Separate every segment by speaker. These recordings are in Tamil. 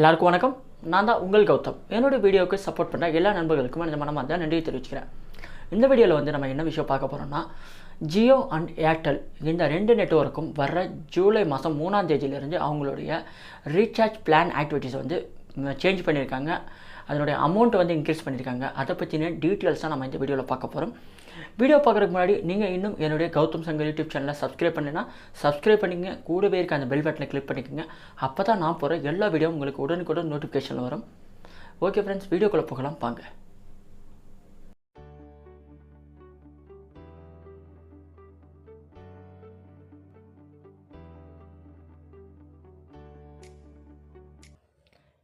Speaker 1: எல்லாருக்கும் வணக்கம். நான் தான் உங்கள் கௌதம். என்னோடய வீடியோவுக்கு சப்போர்ட் பண்ண எல்லா நண்பர்களுக்கும் இந்த மனமாக தான் நன்றி தெரிவிச்சுக்கிறேன். இந்த வீடியோவில் வந்து நம்ம என்ன விஷயம் பார்க்க போகிறோம்னா ஜியோ அண்ட் ஏர்டெல் இந்த ரெண்டு நெட்வொர்க்கும் வர்ற ஜூலை மாதம் மூணாம் தேதியிலிருந்து அவங்களுடைய ரீசார்ஜ் பிளான் ஆக்டிவிட்டீஸ் வந்து சேஞ்ச் பண்ணியிருக்காங்க. அதனுடைய அமௌண்ட் வந்து இன்க்ரீஸ் பண்ணியிருக்காங்க. அதை பற்றின டீட்டெயில்ஸ் தான் நம்ம இந்த வீடியோவில் பார்க்க போகிறோம் வீடியோ பார்க்குறதுக்கு முன்னாடி நீங்கள் இன்னும் என்னுடைய கௌதம் சங்கர் யூடியூப் சேனலை சப்ஸ்கிரைப் பண்ணினா சப்ஸ்கிரைப் பண்ணிங்க. கூடவே இருக்க அந்த பெல் பட்டனை கிளிக் பண்ணிக்கோங்க. அப்போ தான் நான் போகிற எல்லா வீடியோ உங்களுக்கு உடனுக்குடன் நோட்டிஃபிகேஷன் வரும். ஓகே ஃப்ரெண்ட்ஸ் வீடியோக்குள்ளே போகலாம். பாங்க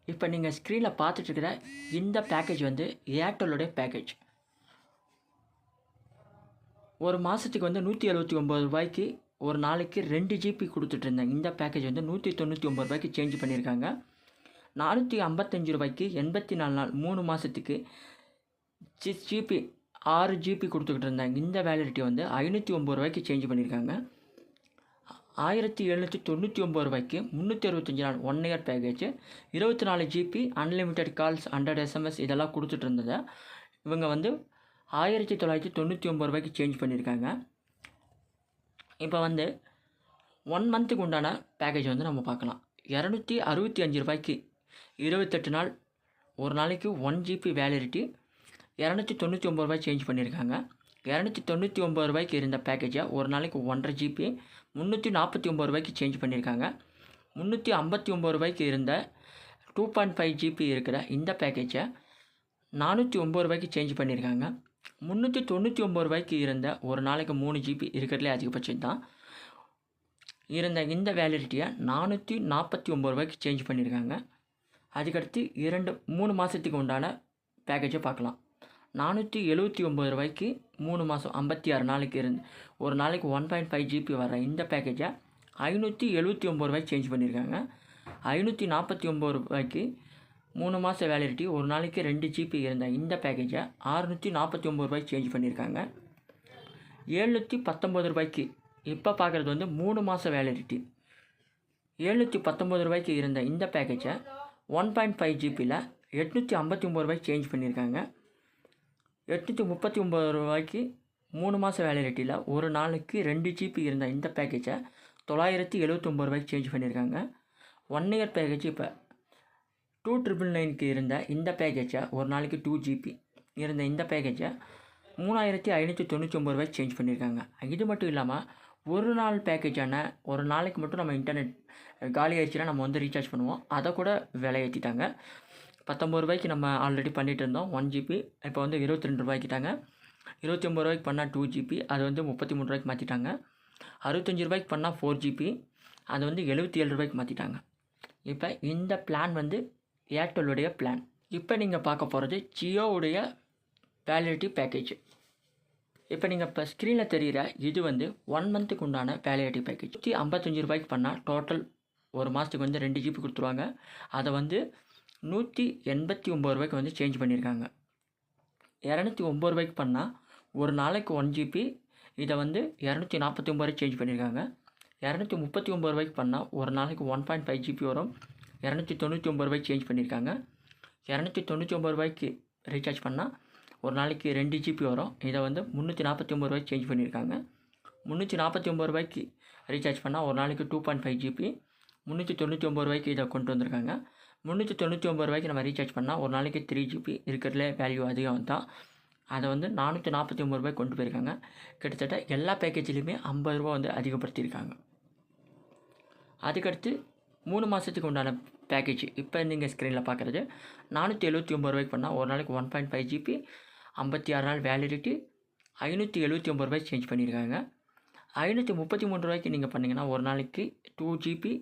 Speaker 1: இப்போ நீங்கள் ஸ்க்ரீனில் பார்த்துட்டு இருக்கிற இந்த பேக்கேஜ் வந்து ஏர்டெல்லுடைய பேக்கேஜ் ஒரு மாதத்துக்கு வந்து நூற்றி எழுபத்தி ஒம்பது ரூபாய்க்கு ஒரு நாளைக்கு ரெண்டு ஜிபி கொடுத்துட்ருந்தாங்க இந்த பேக்கேஜ் வந்து நூற்றி தொண்ணூற்றி ஒம்பது ரூபாய்க்கு சேஞ்ச் பண்ணியிருக்காங்க. நானூற்றி ஐம்பத்தஞ்சு ரூபாய்க்கு எண்பத்தி நாலு நாள் மூணு மாதத்துக்கு சிக்ஸ் ஜிபி ஆறு ஜிபி கொடுத்துக்கிட்டு இருந்தாங்க இந்த வேலிடிட்டி வந்து ஐநூற்றி ஒம்பது ரூபாய்க்கு சேஞ்ச் பண்ணியிருக்காங்க. ஆயிரத்தி எழுநூற்றி தொண்ணூற்றி ஒம்பது ரூபாய்க்கு முந்நூற்றி அறுபத்தஞ்சு நாள் ஒன் இயர் பேக்கேஜ் இருபத்தி நாலு GB unlimited calls hundred SMS இதெல்லாம் கொடுத்துட்டு இருந்ததை இவங்க வந்து ஆயிரத்தி தொள்ளாயிரத்தி தொண்ணூற்றி ஒம்பது ரூபாய்க்கு சேஞ்ச் பண்ணியிருக்காங்க. இப்போ வந்து ஒன் மந்த்துக்கு உண்டான பேக்கேஜ் வந்து நம்ம பார்க்கலாம். இரநூத்தி அறுபத்தி அஞ்சு ரூபாய்க்கு இருபத்தெட்டு நாள் ஒரு நாளைக்கு ஒன் ஜிபி வேலிடிட்டி இரநூத்தி தொண்ணூற்றி ஒம்பது ரூபாய் சேஞ்ச் பண்ணியிருக்காங்க. இரநூத்தி தொண்ணூற்றி ஒம்பது ரூபாய்க்கு இருந்த பேக்கேஜை ஒரு நாளைக்கு ஒன்றரை ஜிபி முந்நூற்றி நாற்பத்தி ஒம்பது ரூபாய்க்கு சேஞ்ச் பண்ணியிருக்காங்க. முந்நூற்றி ஐம்பத்தி ஒம்பது ரூபாய்க்கு இருந்த டூ பாயிண்ட் ஃபைவ் ஜிபி இருக்கிற இந்த பேக்கேஜை நானூற்றி ஒம்பது ரூபாய்க்கு சேஞ்ச் பண்ணியிருக்காங்க. முந்நூற்றி தொண்ணூற்றி ஒம்பது ரூபாய்க்கு இருந்த ஒரு நாளைக்கு மூணு ஜிபி இருக்கிறதுலே அதிகபட்சம் தான். இருந்த இந்த வேலிடிட்டியை நானூற்றி நாற்பத்தி ஒம்பது ரூபாய்க்கு சேஞ்ச் பண்ணியிருக்காங்க அதுக்கடுத்து இரண்டு மூணு மாதத்துக்கு உண்டான பேக்கேஜை பார்க்கலாம். நானூற்றி எழுபத்தி ஒம்பது ரூபாய்க்கு மூணு மாதம் ஐம்பத்தி ஆறு நாளைக்கு இருந்து ஒரு நாளைக்கு ஒன் பாயிண்ட் ஃபைவ் ஜிபி வர இந்த பேக்கேஜை ஐநூற்றி எழுபத்தி ஒம்பது ரூபாய்க்கு சேஞ்ச் பண்ணியிருக்காங்க ஐநூற்றி நாற்பத்தி ஒம்பது ரூபாய்க்கு மூணு மாத வேலிடிட்டி ஒரு நாளைக்கு ரெண்டு ஜிபி இருந்த இந்த பேக்கேஜை அறுநூற்றி நாற்பத்தி ஒம்பது ரூபாய்க்கு சேஞ்ச் பண்ணியிருக்காங்க ஏழ்நூற்றி பத்தொம்பது ரூபாய்க்கு இப்போ பார்க்குறது வந்து மூணு மாத வேலிடிட்டி ஏழ்நூற்றி பத்தொம்பது ரூபாய்க்கு இருந்த இந்த பேக்கேஜை ஒன் பாயிண்ட் ஃபைவ் ஜிபியில் எட்நூற்றி ஐம்பத்தி ஒம்பது ரூபாய்க்கு சேஞ்ச் பண்ணியிருக்காங்க எட்நூற்றி முப்பத்தி ஒம்பது ரூபாய்க்கு மூணு மாத வேலிடிட்டியில் ஒரு நாளைக்கு ரெண்டு ஜிபி இருந்த இந்த பேக்கேஜை தொள்ளாயிரத்தி எழுபத்தொம்பது ரூபாய்க்கு சேஞ்ச் பண்ணியிருக்காங்க ஒன் இயர் பேக்கேஜ் இப்போ டூ ட்ரிபிள் நைனுக்கு இருந்த இந்த பேக்கேஜை ஒரு நாளைக்கு டூ ஜிபி இருந்த இந்த பேக்கேஜை மூணாயிரத்தி ஐநூற்றி தொண்ணூற்றி ரூபாய்க்கு சேஞ்ச் பண்ணியிருக்காங்க இது மட்டும் இல்லாமல் ஒரு நாள் பேக்கேஜான ஒரு நாளைக்கு மட்டும் நம்ம இன்டர்நெட் காலி ஆயிடுச்சுன்னா நம்ம வந்து ரீசார்ஜ் பண்ணுவோம். அதை கூட விலை ஏற்றிட்டாங்க பத்தொம்பது ரூபாய்க்கு நம்ம ஆல்ரெடி பண்ணிகிட்டு இருந்தோம் ஒன் ஜிபி இப்போ வந்து இருபத்தி ரெண்டு ரூபாய்க்கிட்டாங்க. இருபத்தி ஒம்பது ரூபாய்க்கு பண்ணால் டூ ஜிபி அது வந்து முப்பத்தி மூணு ரூபாய்க்கு மாற்றிட்டாங்க அறுபத்தஞ்சி ரூபாய்க்கு பண்ணால் ஃபோர் ஜிபி அது வந்து எழுபத்தி ஏழு ரூபாய்க்கு மாற்றிட்டாங்க இப்போ இந்த பிளான் வந்து ஏர்டெல்லுடைய பிளான் இப்போ நீங்கள் பார்க்க போகிறது ஜியோவுடைய வேலிடிட்டி பேக்கேஜ் இப்போ நீங்கள் இப்போ ஸ்க்ரீனில் தெரிகிற இது வந்து ஒன் மந்த்துக்கு உண்டான வேலிடிட்டி பேக்கேஜ் நூற்றி ஐம்பத்தஞ்சு ரூபாய்க்கு பண்ணால் டோட்டல் ஒரு மாதத்துக்கு வந்து ரெண்டு ஜிபி கொடுத்துருவாங்க. அதை வந்து நூற்றி எண்பத்தி ஒம்பது ரூபாய்க்கு வந்து சேஞ்ச் பண்ணியிருக்காங்க இரநூத்தி ஒம்பது ரூபாய்க்கு பண்ணால் ஒரு நாளைக்கு ஒன் ஜிபி இதை வந்து இரநூத்தி நாற்பத்தி ஒம்பது சேஞ்ச் பண்ணியிருக்காங்க இரநூத்தி முப்பத்தி ஒம்பது ரூபாய்க்கு பண்ணால் ஒரு நாளைக்கு ஒன் பாயிண்ட் ஃபைவ் ஜிபி வரும். இரநூத்தி தொண்ணூற்றி ஒம்பது ரூபாய்க்கு சேஞ்ச் பண்ணியிருக்காங்க. இரநூத்தி தொண்ணூற்றி ஒம்பது ரூபாய்க்கு ரீசார்ஜ் பண்ணால் ஒரு நாளைக்கு ரெண்டு ஜிபி வரும். இதை வந்து முந்நூற்றி நாற்பத்தி ஒம்பது ரூபாய்க்கு சேஞ்ச் பண்ணியிருக்காங்க. முந்நூற்றி நாற்பத்தி ஒம்பது ரூபாய்க்கு ரீசார்ஜ் பண்ணால் ஒரு நாளைக்கு டூ பாயிண்ட் ஃபைவ் ஜிபி முந்நூற்றி தொண்ணூற்றி ஒம்பது ரூபாய்க்கு இதை கொண்டு வந்திருக்காங்க. முந்நூற்றி தொண்ணூற்றி ஒம்பது ரூபாய்க்கு நம்ம ரீசார்ஜ் பண்ணால் ஒரு நாளைக்கு த்ரீ ஜிபி இருக்கிறதுல வேல்யூ அதிகம் தான். அதை வந்து நானூற்றி நாற்பத்தி ஒம்பது ரூபாய்க்கு கொண்டு போயிருக்காங்க. கிட்டத்தட்ட எல்லா பேக்கேஜ்லேயுமே ஐம்பது ரூபா வந்து அதிகப்படுத்தியிருக்காங்க. அதுக்கடுத்து மூணு மாதத்துக்கு உண்டான பேக்கேஜ் இப்போ நீங்கள் ஸ்க்ரீனில் பார்க்குறது நானூற்றி எழுபத்தி ஒம்பது ரூபாய்க்கு பண்ணால் ஒரு நாளைக்கு ஒன் பாயிண்ட் ஃபைவ் ஜிபி ஐம்பத்தி ஆறு நாள் வேலிடிட்டி ஐநூற்றி எழுபத்தி ஒம்பது ரூபாய்க்கு சேஞ்ச் பண்ணியிருக்காங்க ஐநூற்றி முப்பத்தி மூணு ரூபாய்க்கு நீங்கள் பண்ணிங்கன்னா ஒரு நாளைக்கு டூ ஜிபி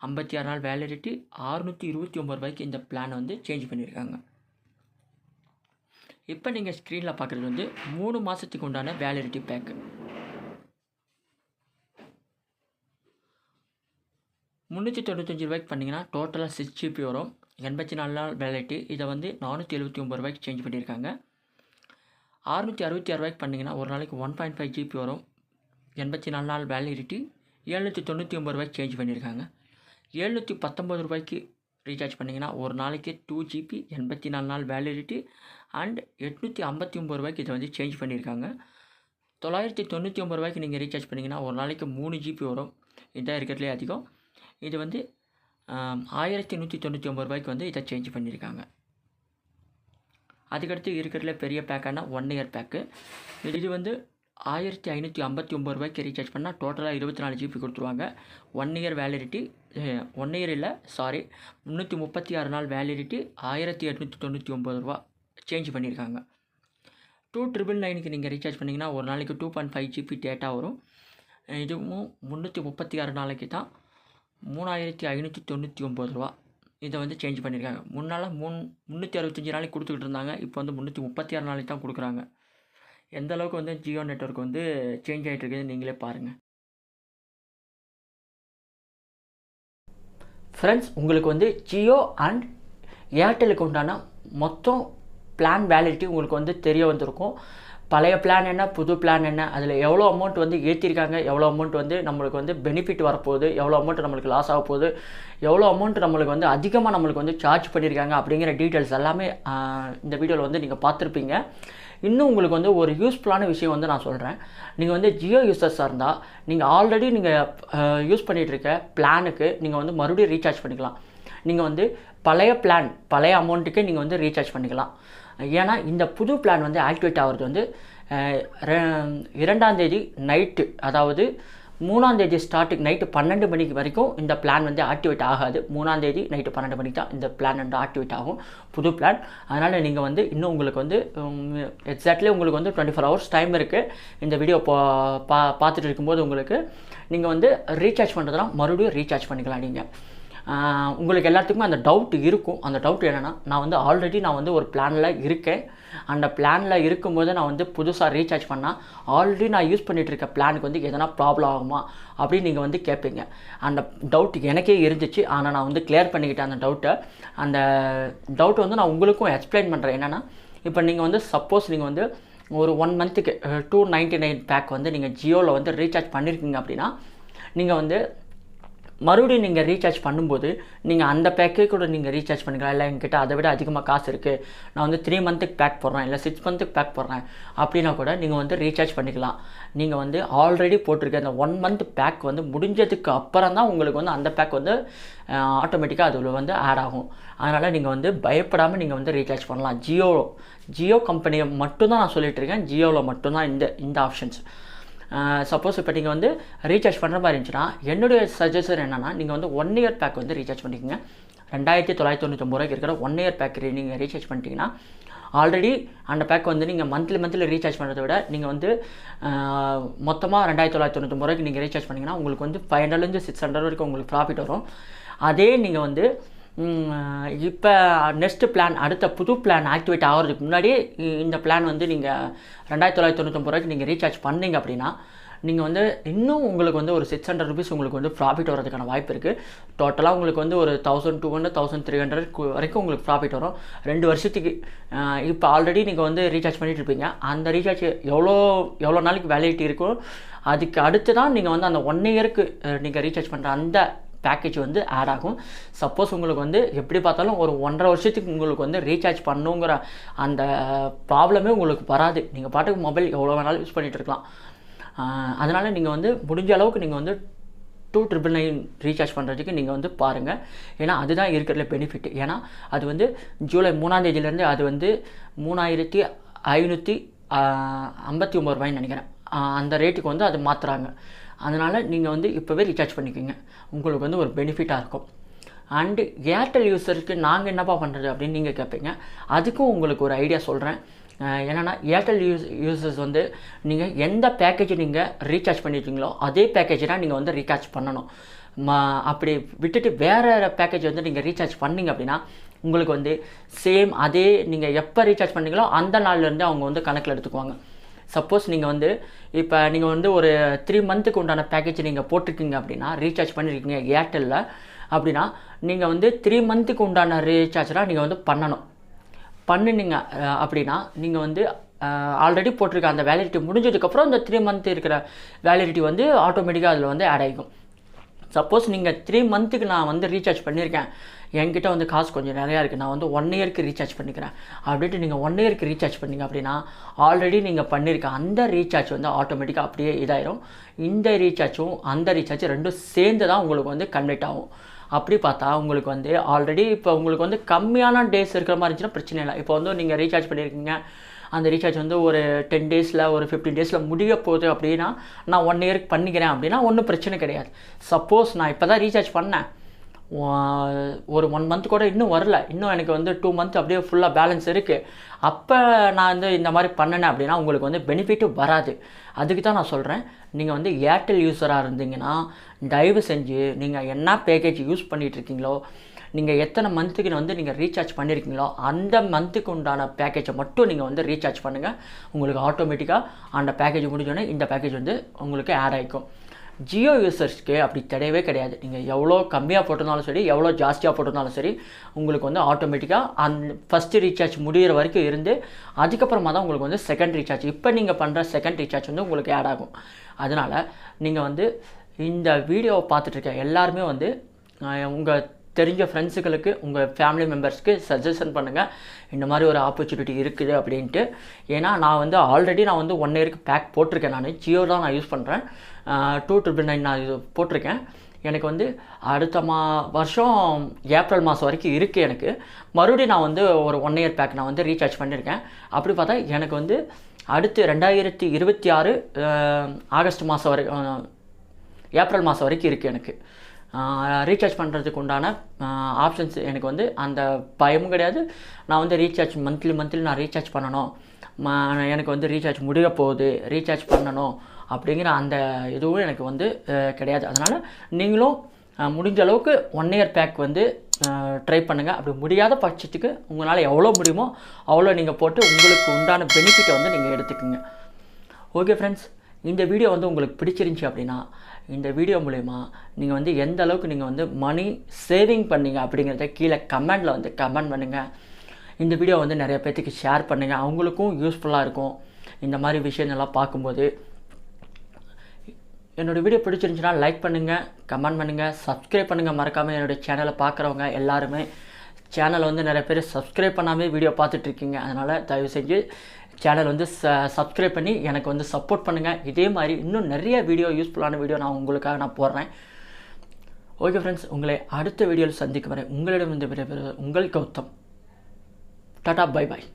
Speaker 1: ஐம்பத்தி ஆறு நாள் வேலிடிட்டி அறுநூற்றி இருபத்தி ஒம்பது ரூபாய்க்கு இந்த பிளானை வந்து சேஞ்ச் பண்ணியிருக்காங்க இப்போ நீங்கள் ஸ்க்ரீனில் பார்க்குறது வந்து மூணு மாதத்துக்கு உண்டான வேலிடிட்டி பேக்கு முந்நூற்றி தொண்ணூத்தஞ்சு ரூபாய்க்கு பண்ணிங்கன்னா டோட்டலாக சிக்ஸ் ஜிபி வரும். எண்பத்தி நாலு நாள் வேலிட்டி இதை வந்து நானூற்றி எழுபத்தி ஒம்பது ரூபாய்க்கு சேஞ்ச் பண்ணியிருக்காங்க. அறுநூற்றி அறுபத்தி ஆறு ரூபாய்க்கு பண்ணிங்கன்னா ஒரு நாளைக்கு ஒன் பாயிண்ட் ஃபைவ் ஜிபி வரும். எண்பத்தி நாலு நாள் வேலிடிட்டி எழுநூற்றி தொண்ணூற்றி ஒம்பது ரூபாய்க்கு சேஞ்ச் பண்ணியிருக்காங்க. எழுநூற்றி பத்தொம்பது ரூபாய்க்கு ரீசார்ஜ் பண்ணிங்கன்னா ஒரு நாளைக்கு டூ ஜிபி எண்பத்தி நாலு நாள் வேலிடிட்டி அண்ட் எட்நூற்றி ஐம்பத்தி ஒம்பது ரூபாய்க்கு இதை வந்து சேஞ்ச் பண்ணியிருக்காங்க. தொள்ளாயிரத்தி தொண்ணூற்றி ஒம்பது ரூபாய்க்கு நீங்கள் ரீசார்ஜ் பண்ணிங்கன்னா ஒரு நாளைக்கு மூணு ஜிபி வரும். இதான் இருக்கிறதுலே அதிகம். இது வந்து ஆயிரத்தி நூற்றி தொண்ணூற்றி ஒம்பது ரூபாய்க்கு வந்து இதை சேஞ்ச் பண்ணியிருக்காங்க. அதுக்கடுத்து இருக்கிறதுல பெரிய பேக்கானா ஒன் இயர் பேக்கு இது வந்து ஆயிரத்தி ஐநூற்றி ஐம்பத்தி ஒம்பது ரூபாய்க்கு ரீசார்ஜ் பண்ணால் டோட்டலாக இருபத்தி நாலு ஜிபி கொடுத்துருவாங்க. One year validity one year இல்லை சாரி முந்நூற்றி முப்பத்தி ஆறு நாள் வேலிடிட்டி ஆயிரத்தி எட்நூற்றி தொண்ணூற்றி ஒம்பது ரூபா சேஞ்ச் பண்ணியிருக்காங்க. டூ ட்ரிபிள் நைனுக்கு நீங்கள் ரீசார்ஜ் பண்ணிங்கன்னா ஒரு நாளைக்கு two point five GB data வரும். இதுவும் முந்நூற்றி முப்பத்தி ஆறு நாளைக்கு தான் மூணாயிரத்தி ஐநூற்றி தொண்ணூற்றி ஒம்பது ரூபா. இதை வந்து சேஞ்ச் பண்ணியிருக்காங்க முன்னால் முன் முந்நூற்றி அறுபத்தஞ்சி நாளைக்கு கொடுத்துக்கிட்டு இருந்தாங்க இப்போ வந்து முந்நூற்றி முப்பத்தி ஆறு நாளைக்கு தான் கொடுக்குறாங்க. எந்த அளவுக்கு வந்து ஜியோ நெட்ஒர்க் வந்து சேஞ்ச் ஆகிட்டு இருக்குது நீங்களே பாருங்கள் ஃப்ரெண்ட்ஸ் உங்களுக்கு வந்து ஜியோ அண்ட் ஏர்டெலுக்கு உண்டான மொத்தம் பிளான் வேலிடிட்டி உங்களுக்கு வந்து தெரிய வந்திருக்கும். பழைய பிளான் என்ன புது பிளான் என்ன அதில் எவ்வளோ அமௌண்ட் வந்து ஏற்றிருக்காங்க எவ்வளோ அமௌண்ட் வந்து நம்மளுக்கு வந்து பெனிஃபிட் வரப்போகுது எவ்வளோ அமௌண்ட் நம்மளுக்கு லாஸ் ஆக போகுது எவ்வளோ அமௌண்ட் நம்மளுக்கு வந்து அதிகமாக நம்மளுக்கு வந்து சார்ஜ் பண்ணியிருக்காங்க அப்படிங்கிற டீட்டெயில்ஸ் எல்லாமே இந்த வீடியோவில் வந்து நீங்கள் பார்த்துருப்பீங்க. இன்னும் உங்களுக்கு வந்து ஒரு யூஸ்ஃபுல்லான விஷயம் வந்து நான் சொல்கிறேன் நீங்கள் வந்து ஜியோ யூசர்ஸாக இருந்தால் நீங்கள் ஆல்ரெடி நீங்கள் யூஸ் பண்ணிகிட்ருக்க பிளானுக்கு நீங்கள் வந்து மறுபடியும் ரீசார்ஜ் பண்ணிக்கலாம். நீங்கள் வந்து பழைய பிளான் பழைய அமௌண்ட்டுக்கே நீங்கள் வந்து ரீசார்ஜ் பண்ணிக்கலாம். ஏன்னா இந்த புது பிளான் வந்து ஆக்டிவேட் ஆகிறது வந்து இரண்டாந்தேதி நைட்டு அதாவது மூணாந்தேதி ஸ்டார்டிங் நைட்டு பன்னெண்டு மணிக்கு வரைக்கும் இந்த பிளான் வந்து ஆக்டிவேட் ஆகாது. மூணாந்தேதி நைட்டு பன்னெண்டு மணிக்கு தான் இந்த பிளான் வந்து ஆக்டிவேட் ஆகும் புது பிளான் அதனால் நீங்கள் வந்து இன்னும் உங்களுக்கு வந்து எக்ஸாக்ட்லி உங்களுக்கு வந்து டுவெண்ட்டி ஃபோர் ஹவர்ஸ் டைம் இருக்குது இந்த வீடியோ பா பா பார்த்துட்டு இருக்கும்போது உங்களுக்கு நீங்கள் வந்து ரீசார்ஜ் பண்ணுறதுனா மறுபடியும் ரீசார்ஜ் பண்ணிக்கலாம் நீங்கள் உங்களுக்கு எல்லாத்துக்குமே அந்த டவுட் இருக்கும். அந்த டவுட் என்னென்னா நான் வந்து ஆல்ரெடி நான் வந்து ஒரு பிளானில் இருக்கேன். அந்த பிளானில் இருக்கும்போது நான் வந்து புதுசாக ரீசார்ஜ் பண்ணால் ஆல்ரெடி நான் யூஸ் பண்ணிகிட்டு இருக்க பிளானுக்கு வந்து எதனா ப்ராப்ளம் ஆகுமா அப்படின்னு நீங்கள் வந்து கேட்பீங்க அந்த டவுட் எனக்கே இருந்துச்சு. ஆனால் நான் வந்து கிளியர் பண்ணிக்கிட்டேன் அந்த டவுட்டை அந்த டவுட் வந்து நான் உங்களுக்கும் எக்ஸ்பிளைன் பண்ணுறேன் என்னென்னா இப்போ நீங்கள் வந்து சப்போஸ் நீங்கள் வந்து ஒரு ஒன் மந்த்துக்கு டூ நைன்ட்டி நைன் பேக் வந்து நீங்கள் ஜியோவில் வந்து ரீசார்ஜ் பண்ணியிருக்கீங்க அப்படின்னா நீங்கள் வந்து மறுபடியும் நீங்கள் ரீசார்ஜ் பண்ணும்போது நீங்கள் அந்த பேக்கே கூட நீங்கள் ரீசார்ஜ் பண்ணிக்கலாம். இல்லை என்கிட்ட அதை விட அதிகமாக காசு இருக்குது நான் வந்து த்ரீ மந்த்துக்கு பேக் போடுறேன். இல்லை சிக்ஸ் மந்த்துக்கு பேக் போடுறேன். அப்படின்னா கூட நீங்கள் வந்து ரீசார்ஜ் பண்ணிக்கலாம். நீங்கள் வந்து ஆல்ரெடி போட்டிருக்க அந்த ஒன் மந்த் பேக் வந்து முடிஞ்சதுக்கு அப்புறம் தான் உங்களுக்கு வந்து அந்த பேக் வந்து ஆட்டோமேட்டிக்காக அதில் வந்து ஆட் ஆகும். அதனால் நீங்கள் வந்து பயப்படாமல் நீங்கள் வந்து ரீசார்ஜ் பண்ணலாம். ஜியோ ஜியோ கம்பெனியை மட்டும்தான் நான் சொல்லிகிட்டு இருக்கேன். ஜியோவில் மட்டும்தான் இந்த இந்த ஆப்ஷன்ஸ் சப்போஸ் இப்போ நீங்கள் வந்து ரீசார்ஜ் பண்ணுற மாதிரி இருந்துச்சுன்னா என்னுடைய சஜஷன் என்னென்னா நீங்கள் வந்து ஒன் இயர் பேக் வந்து ரீசார்ஜ் பண்ணிக்கோங்க. ரெண்டாயிரத்தி தொள்ளாயிரத்தி தொண்ணூற்றொம்பது ரூபாய்க்கு இருக்கிற ஒன் இயர் பேக் நீங்கள் ரீசார்ஜ் பண்ணிட்டீங்கன்னா ஆல்ரெடி அந்த பேக் வந்து நீங்கள் மந்த்லி மந்த்லி ரீசார்ஜ் பண்ணுறத விட நீங்கள் வந்து மொத்தமாக ரெண்டாயிரத்தி தொள்ளாயிரத்தி தொண்ணூற்றொம்பது ரூபாய்க்கு நீங்கள் ரீசார்ஜ் பண்ணிங்கன்னா உங்களுக்கு வந்து ஃபைவ் ஹண்ட்ரட்லேருந்து சிக்ஸ் ஹண்ட்ரட் வரைக்கும் உங்களுக்கு ப்ராஃபிட் வரும். அதே நீங்கள் வந்து இப்போ நெக்ஸ்ட்டு பிளான் அடுத்த புது பிளான் ஆக்டிவேட் ஆகிறதுக்கு முன்னாடி இந்த பிளான் வந்து நீங்கள் ரெண்டாயிரத்தி தொள்ளாயிரத்தி தொண்ணூத்தொம்பது ரூபாய்க்கு நீங்கள் ரீசார்ஜ் பண்ணீங்க அப்படின்னா நீங்கள் வந்து இன்னும் உங்களுக்கு வந்து ஒரு சிக்ஸ் ஹண்ட்ரட் ருபீஸ் உங்களுக்கு வந்து ப்ராஃபிட் வரதுக்கான வாய்ப்பு இருக்குது டோட்டலாக உங்களுக்கு வந்து ஒரு thousand two hundred thousand three hundred வரைக்கும் உங்களுக்கு ப்ராஃபிட் வரும். ரெண்டு வருஷத்துக்கு இப்போ ஆல்ரெடி நீங்கள் வந்து ரீசார்ஜ் பண்ணிகிட்டு இருப்பீங்க. அந்த ரீசார்ஜ் எவ்வளோ எவ்வளோ நாளைக்கு வேலிடிட்டி இருக்கோ அதுக்கு அடுத்து தான் நீங்கள் வந்து அந்த ஒன் இயருக்கு நீங்கள் ரீசார்ஜ் பண்ணுற அந்த பேக்கேஜ் வந்து ஆட் ஆகும். சப்போஸ் உங்களுக்கு வந்து எப்படி பார்த்தாலும் ஒரு ஒன்றரை வருஷத்துக்கு உங்களுக்கு வந்து ரீசார்ஜ் பண்ணுங்கிற அந்த ப்ராப்ளமே உங்களுக்கு வராது. நீங்கள் பாட்டுக்கு மொபைல் எவ்வளோ வேணாலும் யூஸ் பண்ணிகிட்டு இருக்கலாம். அதனால் நீங்கள் வந்து முடிஞ்ச அளவுக்கு நீங்கள் வந்து டூ ட்ரிபிள் நைன் ரீசார்ஜ் பண்ணுறதுக்கு நீங்கள் வந்து பாருங்கள் ஏன்னா அதுதான் இருக்கிறதுல பெனிஃபிட் ஏன்னா அது வந்து ஜூலை மூணாந்தேதியிலேருந்து அது வந்து மூணாயிரத்தி ஐநூற்றி ஐம்பத்தி ஒம்பது ரூபாய்ன்னு நினைக்கிறேன். அந்த ரேட்டுக்கு வந்து அது மாற்றுறாங்க அதனால் நீங்கள் வந்து இப்போவே ரீசார்ஜ் பண்ணிக்கோங்க. உங்களுக்கு வந்து ஒரு பெனிஃபிட்டாக இருக்கும். அண்டு ஏர்டெல் யூஸருக்கு நாங்கள் என்னப்பா பண்ணுறது அப்படின்னு நீங்கள் கேட்பீங்க அதுக்கும் உங்களுக்கு ஒரு ஐடியா சொல்கிறேன் என்னென்னா ஏர்டெல் யூஸ் யூசர்ஸ் வந்து நீங்கள் எந்த பேக்கேஜ் நீங்கள் ரீசார்ஜ் பண்ணியிருக்கீங்களோ அதே பேக்கேஜ் தான் நீங்கள் வந்து ரீசார்ஜ் பண்ணணும். ம அப்படி விட்டுட்டு வேறு பேக்கேஜ் வந்து நீங்கள் ரீசார்ஜ் பண்ணிங்க அப்படின்னா உங்களுக்கு வந்து சேம் அதே நீங்கள் எப்போ ரீசார்ஜ் பண்ணீங்களோ அந்த நாள்லேருந்து அவங்க வந்து கணக்கில் எடுத்துக்குவாங்க. சப்போஸ் நீங்கள் வந்து இப்போ நீங்கள் வந்து ஒரு த்ரீ மந்த்துக்கு உண்டான பேக்கேஜ் நீங்கள் போட்டிருக்கீங்க அப்படின்னா ரீசார்ஜ் பண்ணியிருக்கீங்க ஏர்டெல்லில் அப்படின்னா நீங்கள் வந்து த்ரீ மந்த்துக்கு உண்டான ரீசார்ஜ்லாம் நீங்கள் வந்து பண்ணணும். பண்ணினீங்க அப்படின்னா நீங்கள் வந்து ஆல்ரெடி போட்டிருக்க அந்த வேலிடிட்டி முடிஞ்சதுக்கப்புறம் இந்த த்ரீ மந்த் இருக்கிற வேலிடிட்டி வந்து ஆட்டோமேட்டிக்காக அதில் வந்து ஆட் ஆகிக்கும் சப்போஸ் நீங்கள் த்ரீ மந்த்துக்கு நான் வந்து ரீசார்ஜ் பண்ணியிருக்கேன் என்கிட்ட வந்து காசு கொஞ்சம் நிறையா இருக்குது நான் வந்து ஒன் இயருக்கு ரீசார்ஜ் பண்ணிக்கிறேன். அப்படின்ட்டு நீங்கள் ஒன் இயருக்கு ரீசார்ஜ் பண்ணீங்க அப்படின்னா ஆல்ரெடி நீங்கள் பண்ணியிருக்க அந்த ரீசார்ஜ் வந்து ஆட்டோமேட்டிக்காக அப்படியே இதாயிரும். இந்த ரீசார்ஜும் அந்த ரீசார்ஜும் ரெண்டும் சேர்ந்து தான் உங்களுக்கு வந்து கன்வெர்ட் ஆகும். அப்படி பார்த்தா உங்களுக்கு வந்து ஆல்ரெடி இப்போ உங்களுக்கு வந்து கம்மியான டேஸ் இருக்கிற மாதிரி இருந்துச்சுன்னா பிரச்சனை இல்லை. இப்போ வந்து நீங்கள் ரீசார்ஜ் பண்ணியிருக்கீங்க அந்த ரீசார்ஜ் வந்து ஒரு டென் டேஸில் ஒரு ஃபிஃப்டீன் டேஸில் முடிய போகுது அப்படின்னா நான் ஒன் இயருக்கு பண்ணிக்கிறேன் அப்படின்னா ஒன்றும் பிரச்சனை கிடையாது. சப்போஸ் நான் இப்போ தான் ரீசார்ஜ் பண்ணேன். ஒரு ஒன் மந்த் கூட இன்னும் வரல. இன்னும் எனக்கு வந்து டூ மந்த் அப்படியே ஃபுல்லாக பேலன்ஸ் இருக்குது அப்போ நான் வந்து இந்த மாதிரி பண்ணினேன் அப்படின்னா உங்களுக்கு வந்து பெனிஃபிட்டும் வராது. அதுக்கு தான் நான் சொல்கிறேன் நீங்கள் வந்து ஏர்டெல் யூஸராக இருந்தீங்கன்னா தயவு செஞ்சு நீங்கள் என்ன பேக்கேஜ் யூஸ் பண்ணிகிட்டு இருக்கீங்களோ நீங்கள் எத்தனை மந்த்துக்கு வந்து நீங்கள் ரீசார்ஜ் பண்ணியிருக்கீங்களோ அந்த மந்த்துக்கு உண்டான பேக்கேஜை மட்டும் நீங்கள் வந்து ரீசார்ஜ் பண்ணுங்கள் உங்களுக்கு ஆட்டோமேட்டிக்காக அந்த பேக்கேஜ் முடிஞ்சோடனே இந்த பேக்கேஜ் வந்து உங்களுக்கு ஆட் ஆகிக்கும் ஜியோ யூசர்ஸ்க்கு அப்படி கிடையவே கிடையாது. நீங்கள் எவ்வளோ கம்மியாக போட்டிருந்தாலும் சரி எவ்வளோ ஜாஸ்தியாக போட்டிருந்தாலும் சரி உங்களுக்கு வந்து ஆட்டோமேட்டிக்காக அந்த ஃபஸ்ட்டு ரீசார்ஜ் முடிகிற வரைக்கும் இருந்து அதுக்கப்புறமா தான் உங்களுக்கு வந்து செகண்ட் ரீசார்ஜ் இப்போ நீங்கள் பண்ணுற செகண்ட் ரீசார்ஜ் வந்து உங்களுக்கு ஆட் ஆகும். அதனால் நீங்கள் வந்து இந்த வீடியோவை பார்த்துட்டு இருக்க எல்லாருமே வந்து உங்கள் தெரிஞ்ச ஃப்ரெண்ட்ஸுகளுக்கு உங்கள் ஃபேமிலி மெம்பர்ஸ்க்கு சஜஷன் பண்ணுங்கள் இந்த மாதிரி ஒரு ஆப்பர்ச்சுனிட்டி இருக்குது அப்படின்ட்டு. ஏன்னா நான் வந்து ஆல்ரெடி நான் வந்து ஒன் இயருக்கு பேக் போட்டிருக்கேன் நான். ஜியோ தான் நான் யூஸ் பண்ணுறேன் டூ ட்ரிபிள் நைன் நான் இது போட்டிருக்கேன். எனக்கு வந்து அடுத்த மா வருஷம் ஏப்ரல் மாதம் வரைக்கும் இருக்குது எனக்கு. மறுபடியும் நான் வந்து ஒரு ஒன் இயர் பேக் நான் வந்து ரீசார்ஜ் பண்ணியிருக்கேன் அப்படி பார்த்தா எனக்கு வந்து அடுத்து ரெண்டாயிரத்தி இருபத்தி ஆறு ஆகஸ்ட் மாதம் வரை ஏப்ரல் மாதம் வரைக்கும் இருக்குது எனக்கு. ரீசார்ஜ் பண்ணுறதுக்கு உண்டான ஆப்ஷன்ஸ் எனக்கு வந்து அந்த பயமும் கிடையாது. நான் வந்து ரீசார்ஜ் மந்த்லி மந்த்லி நான் ரீசார்ஜ் பண்ணணும். எனக்கு வந்து ரீசார்ஜ் முடிய போகுது. ரீசார்ஜ் பண்ணணும். அப்படிங்கிற அந்த இதுவும் எனக்கு வந்து கிடையாது. அதனால் நீங்களும் முடிஞ்ச அளவுக்கு ஒன் இயர் பேக் வந்து ட்ரை பண்ணுங்கள் அப்படி முடியாத பட்சத்துக்கு உங்களால் எவ்வளோ முடியுமோ அவ்வளோ நீங்கள் போட்டு உங்களுக்கு உண்டான பெனிஃபிட்டை வந்து நீங்கள் எடுத்துக்கோங்க. ஓகே ஃப்ரெண்ட்ஸ் இந்த வீடியோ வந்து உங்களுக்கு பிடிச்சிருந்துச்சி அப்படின்னா இந்த வீடியோ மூலயமா நீங்கள் வந்து எந்த அளவுக்கு நீங்கள் வந்து மணி சேவிங் பண்ணீங்க அப்படிங்கிறத கீழே கமெண்டில் வந்து கமெண்ட் பண்ணுங்கள் இந்த வீடியோ வந்து நிறைய பேர்த்துக்கு ஷேர் பண்ணுங்கள் அவங்களுக்கும் யூஸ்ஃபுல்லாக இருக்கும். இந்த மாதிரி விஷயங்கள்லாம் பார்க்கும்போது என்னோட வீடியோ பிடிச்சிருந்துச்சுன்னா லைக் பண்ணுங்கள் கமெண்ட் பண்ணுங்கள் சப்ஸ்கிரைப் பண்ணுங்கள் மறக்காமல் என்னோட சேனலை பார்க்குறவங்க எல்லாருமே சேனலை வந்து நிறைய பேர் சப்ஸ்கிரைப் பண்ணாமே வீடியோ பார்த்துட்ருக்கீங்க அதனால் தயவு செஞ்சு சேனல் வந்து ச சப்ஸ்கிரைப் பண்ணி எனக்கு வந்து சப்போர்ட் பண்ணுங்கள் இதே மாதிரி இன்னும் நிறைய வீடியோ யூஸ்ஃபுல்லான வீடியோ நான் உங்களுக்காக நான் போடுறேன். ஓகே ஃப்ரெண்ட்ஸ் உங்களை அடுத்த வீடியோவில் சந்திக்கும் வரை உங்களிடம் வந்து விடைபெறுவது உங்கள் கௌதம். Tata bye bye